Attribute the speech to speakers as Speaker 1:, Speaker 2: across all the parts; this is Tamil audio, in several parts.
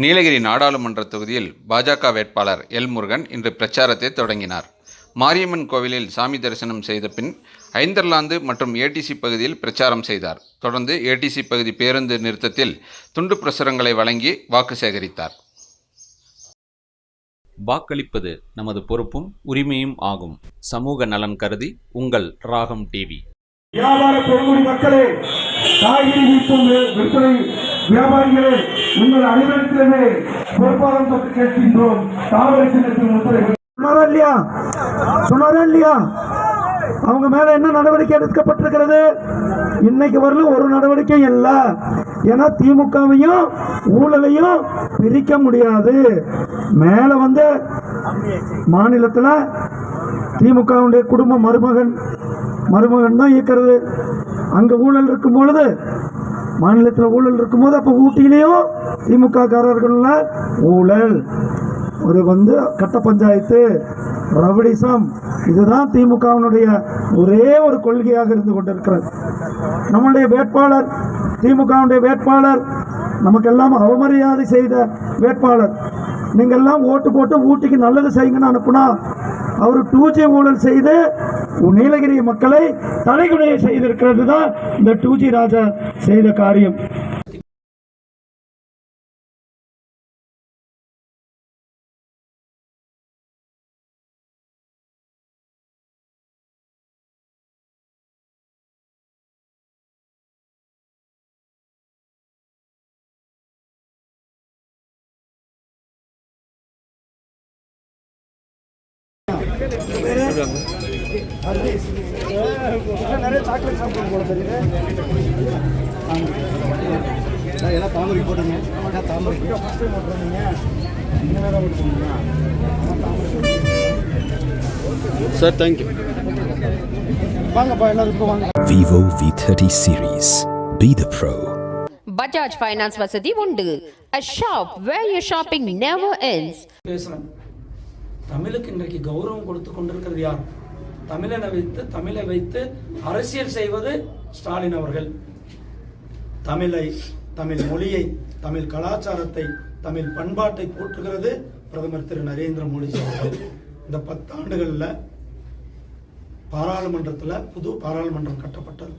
Speaker 1: நீலகிரி நாடாளுமன்ற தொகுதியில் பாஜக வேட்பாளர் எல் முருகன் இன்று பிரச்சாரத்தை தொடங்கினார். மாரியம்மன் கோவிலில் சாமி தரிசனம் செய்த பின் ஐந்தர்லாந்து மற்றும் ஏடிசி பகுதியில் பிரச்சாரம் செய்தார். தொடர்ந்து ஏடிசி பகுதி பேருந்து நிறுத்தத்தில் துண்டு பிரசுரங்களை வழங்கி வாக்கு சேகரித்தார்.
Speaker 2: வாக்களிப்பது நமது பொறுப்பும் உரிமையும் ஆகும். சமூக நலன் கருதி உங்கள் ராகம் டிவி.
Speaker 3: வியாபார பெருங்குடி மக்களே காய்கறி விற்பனை வியாபாரிகளே உங்கள் அனைவருக்குமே பொறுப்பாளம் பற்றி கேட்கின்றோம். தாவர சின்னத்தின் முத்திரை சொன்னாரா இல்லையா? சொன்னாரா இல்லையா? அவங்க மேல என்ன நடவடிக்கை எடுக்கப்பட்டிருக்கிறது? இன்னைக்கு வரலும் ஒரு நடவடிக்கை இல்லை. ஏன்னா திமுகவையும் ஊழலையும் பிரிக்க முடியாது. மேல வந்து மாநிலத்தில் திமுகவுடைய குடும்ப மருமகன் மருமகன் தான் இயக்கிறது. அங்கே ஊழல் இருக்கும் பொழுது மாநிலத்தில் ஊழல் இருக்கும்போது அப்போ ஊட்டியிலையும் திமுக காரர்கள்ல ஊழல் ஒரு வந்து கட்ட பஞ்சாயத்து ரவடிசம் இதுதான் திமுகவினுடைய ஒரே ஒரு கொள்கையாக இருந்து கொண்டிருக்கிறது. நம்முடைய வேட்பாளர் திமுகவுடைய வேட்பாளர் நமக்கெல்லாம் அவமரியாதை செய்த வேட்பாளர். நீங்கள்லாம் ஓட்டு போட்டு ஊட்டிக்கு நல்லது செய்யுங்கன்னு அனுப்புனா அவர் டூ ஜி ஊழல் செய்து நீலகிரி மக்களை தலைகுடைய செய்திருக்கிறது தான் இந்த டூ ஜி ராஜா செய்த காரியம். நிறைய சாக்லேட் சாப்பிட்டு போல தெரியுது எல்லாம் தாமரை போட்டுங்க தாமரை ஃபஸ்ட் டைம் ஓட்டுறீங்க நீங்கள் வேறு ஓட்டுறீங்க
Speaker 4: சார் தேங்க்யூ
Speaker 3: வாங்கப்பா எல்லாருக்கும் வாங்க
Speaker 5: Vivo V30 series. Be the pro.
Speaker 6: Bajaj finance வசதி உண்டு a shop where your shopping never ends
Speaker 7: பேசுகிறேன் தமிழுக்கு இன்றைக்கு கௌரவம் கொடுத்து கொண்டிருக்கிறது யார்? தமிழனை வைத்து தமிழை வைத்து அரசியல் செய்வது ஸ்டாலின் அவர்கள். தமிழை தமிழ் மொழியை தமிழ் கலாச்சாரத்தை தமிழ் பண்பாட்டை போற்றுகிறது பிரதமர் திரு நரேந்திர மோடி அவர்கள். இந்த பத்தாண்டுகளில் பாராளுமன்றத்தில் புது பாராளுமன்றம் கட்டப்பட்டது.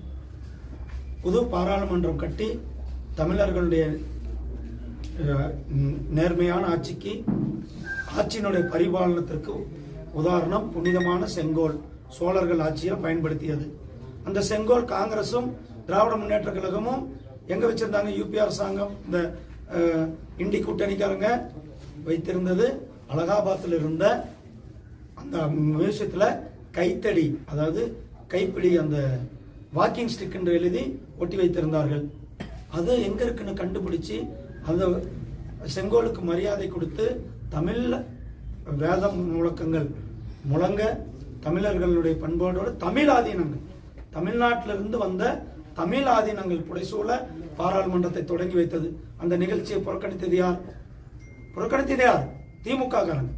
Speaker 7: புது பாராளுமன்றம் கட்டி தமிழர்களுடைய நேர்மையான ஆட்சிக்கு ஆட்சியினுடைய பரிபாலனத்திற்கு உதாரணம் புனிதமான செங்கோல் சோழர்கள் ஆட்சியை பயன்படுத்தியது. அந்த செங்கோல் காங்கிரசும் திராவிட முன்னேற்ற கழகமும் எங்க வச்சிருந்தாங்க? யூபி அரசாங்கம். இந்த இண்டி கூட்டணிக்காரங்க வைத்திருந்தது. அலகாபாத்தில் இருந்த அந்த மியூசியத்தில் கைத்தடி அதாவது கைப்பிடி அந்த வாக்கிங் ஸ்டிக் என்று எழுதி ஒட்டி வைத்திருந்தார்கள். அது எங்க இருக்குன்னு கண்டுபிடிச்சு அந்த செங்கோலுக்கு மரியாதை கொடுத்து தமிழில் வேத முழக்கங்கள் முழங்க தமிழர்களுடைய பண்பாடோடு தமிழ் ஆதீனங்கள். தமிழ்நாட்டிலிருந்து வந்த தமிழ் ஆதீனங்கள் புடைசூழ பாராளுமன்றத்தை தொடங்கி வைத்தது. அந்த நிகழ்ச்சியை புறக்கணித்தது யார்? புறக்கணித்தது யார்? திமுக காரங்க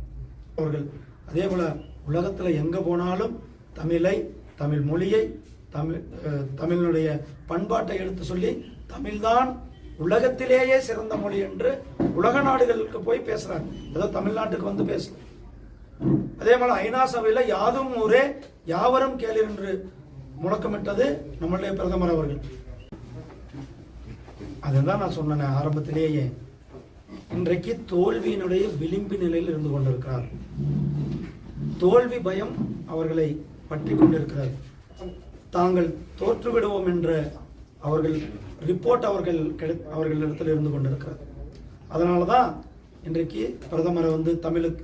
Speaker 7: அவர்கள் அதே போல உலகத்தில் எங்க போனாலும் தமிழை தமிழ் மொழியை தமிழ் தமிழனுடைய பண்பாட்டை எடுத்து சொல்லி தமிழ்தான் உலகத்திலேயே சிறந்த மொழி என்று உலக நாடுகளுக்கு போய் பேசுறாங்க. ஏதோ தமிழ்நாட்டுக்கு வந்து பேசல அதே போல ஐநா சபையில யாதும் ஊரே யாவரும் கேளு என்று முழக்கமிட்டது நம்மளுடைய பிரதமர் அவர்கள். அதுதான் நான் சொன்னேன் ஆரம்பத்திலேயே. இன்றைக்கு தோல்வியினுடைய விளிம்பு நிலையில் இருந்து கொண்டிருக்கிறார். தோல்வி பயம் அவர்களை பற்றி கொண்டிருக்கிறது. தாங்கள் தோற்றுவிடுவோம் என்ற அவர்கள் ரிப்போர்ட் அவர்கள் கிடை அவர்களிடத்தில் இருந்து கொண்டிருக்கிறது அதனால தான் இன்றைக்கு பிரதமரை வந்து தமிழுக்கு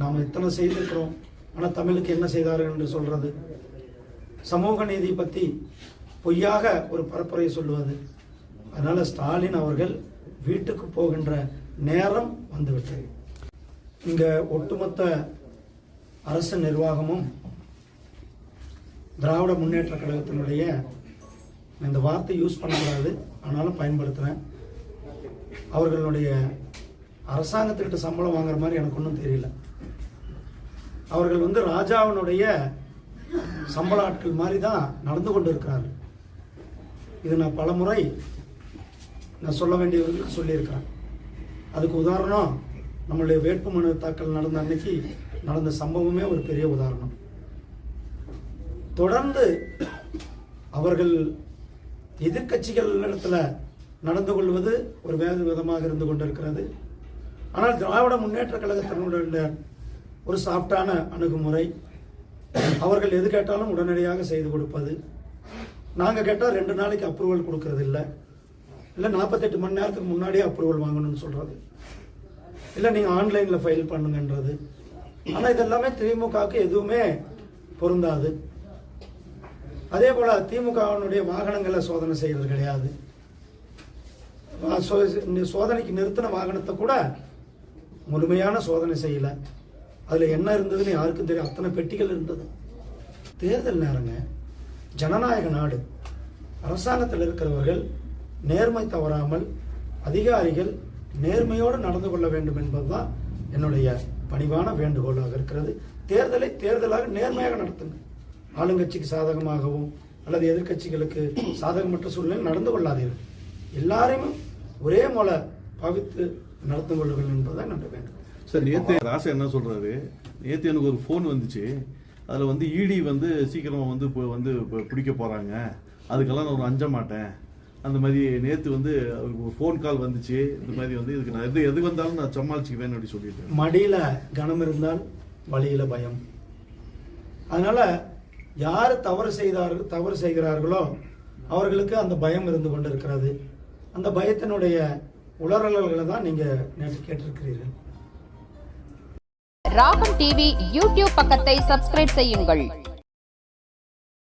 Speaker 7: நாம் இத்தனை செய்திருக்கிறோம். ஆனால் தமிழுக்கு என்ன செய்தார்கள் என்று சொல்கிறது சமூக நீதி பற்றி பொய்யாக ஒரு பரப்புரை சொல்லுவது. அதனால் ஸ்டாலின் அவர்கள் வீட்டுக்கு போகின்ற நேரம் வந்துவிட்டது. இங்கே ஒட்டுமொத்த அரசு நிர்வாகமும் திராவிட முன்னேற்ற கழகத்தினுடைய நான் இந்த வார்த்தை யூஸ் பண்ணக்கூடாது. ஆனாலும் பயன்படுத்துகிறேன் அவர்களுடைய அரசாங்கத்துக்கிட்ட சம்பளம் வாங்குற மாதிரி எனக்கு ஒன்றும் தெரியல. அவர்கள் வந்து ராஜாவினுடைய சம்பள ஆட்கள் மாதிரி தான் நடந்து கொண்டு இருக்கிறார்கள் இது நான் பலமுறை நான் சொல்ல வேண்டியவர்களுக்கு சொல்லியிருக்கிறேன். அதுக்கு உதாரணம் நம்மளுடைய வேட்புமனு தாக்கல் நடந்த அன்னைக்கு நடந்த சம்பவமே ஒரு பெரிய உதாரணம். தொடர்ந்து அவர்கள் எதிர்க்கட்சிகள் இடத்துல நடந்து கொள்வது ஒரு வேறு விதமாக இருந்து கொண்டிருக்கிறது. ஆனால் திராவிட முன்னேற்ற கழகத்தினுடைய ஒரு சாஃப்டான அணுகுமுறை அவர்கள் எது கேட்டாலும் உடனடியாக செய்து கொடுப்பது. நாங்கள் கேட்டால் ரெண்டு நாளைக்கு அப்ரூவல் கொடுக்கறது இல்லை இல்லை நாற்பத்தெட்டு மணி நேரத்துக்கு முன்னாடியே அப்ரூவல் வாங்கணும்னு சொல்கிறது இல்லை நீங்கள் ஆன்லைனில் ஃபைல் பண்ணுங்கன்றது. ஆனால் இதெல்லாமே திமுகவுக்கு எதுவுமே பொருந்தாது. அதே போல் திமுகவினுடைய வாகனங்களை சோதனை செய்கிறது கிடையாது. சோதனைக்கு நிறுத்தின வாகனத்தை கூட முழுமையான சோதனை செய்யலை. அதில் என்ன இருந்ததுன்னு யாருக்கும் தெரியும் அத்தனை பெட்டிகள் இருந்தது. தேர்தல் நேரங்க ஜனநாயக நாடு. அரசாங்கத்தில் இருக்கிறவர்கள் நேர்மை தவறாமல் அதிகாரிகள் நேர்மையோடு நடந்து கொள்ள வேண்டும் என்பதுதான் என்னுடைய பணிவான வேண்டுகோளாக இருக்கிறது. தேர்தலை தேர்தலாக நேர்மையாக நடத்துங்க ஆளுங்கட்சிக்கு சாதகமாகவும் அல்லது எதிர்க்கட்சிகளுக்கு சாதகமற்ற சூழ்நிலை நடந்து கொள்ளாதீர்கள். எல்லாரையும் ஒரே போல பாவித்து நடந்து கொள்ளுங்கள் என்பதுதான் என்னுடைய வேண்டுகோள்.
Speaker 4: சார் நேத்து ராசா என்ன சொல்றாரு? நேத்து எனக்கு ஒரு ஃபோன் வந்துச்சு. அதுல வந்து இடி வந்து சீக்கிரமா வந்து இப்போ வந்து இப்போ பிடிக்க போறாங்க. அதுக்கெல்லாம் நான் ஒரு அஞ்ச மாட்டேன். அந்த மாதிரி நேத்து வந்து அவருக்கு ஒரு ஃபோன் கால் வந்துச்சு. இந்த மாதிரி வந்து இதுக்கு நான் எது எது வந்தாலும் நான் சமாளிச்சுக்குவேன் அப்படி சொல்லிட்டு.
Speaker 7: மடியில கனம் இருந்தால் வழியில பயம். அதனால யார் தவறு செய்தார்கள் தவறு செய்கிறார்களோ அவர்களுக்கு அந்த பயம் இருந்து கொண்டிருக்கிறது. அந்த பயத்தினுடைய உளறல்களை தான் நீங்கள் நேற்று கேட்டிருக்கிறீர்கள்.
Speaker 6: ராகம் டிவி யூடியூப் பக்கத்தை சப்ஸ்கிரைப் செய்யுங்கள்.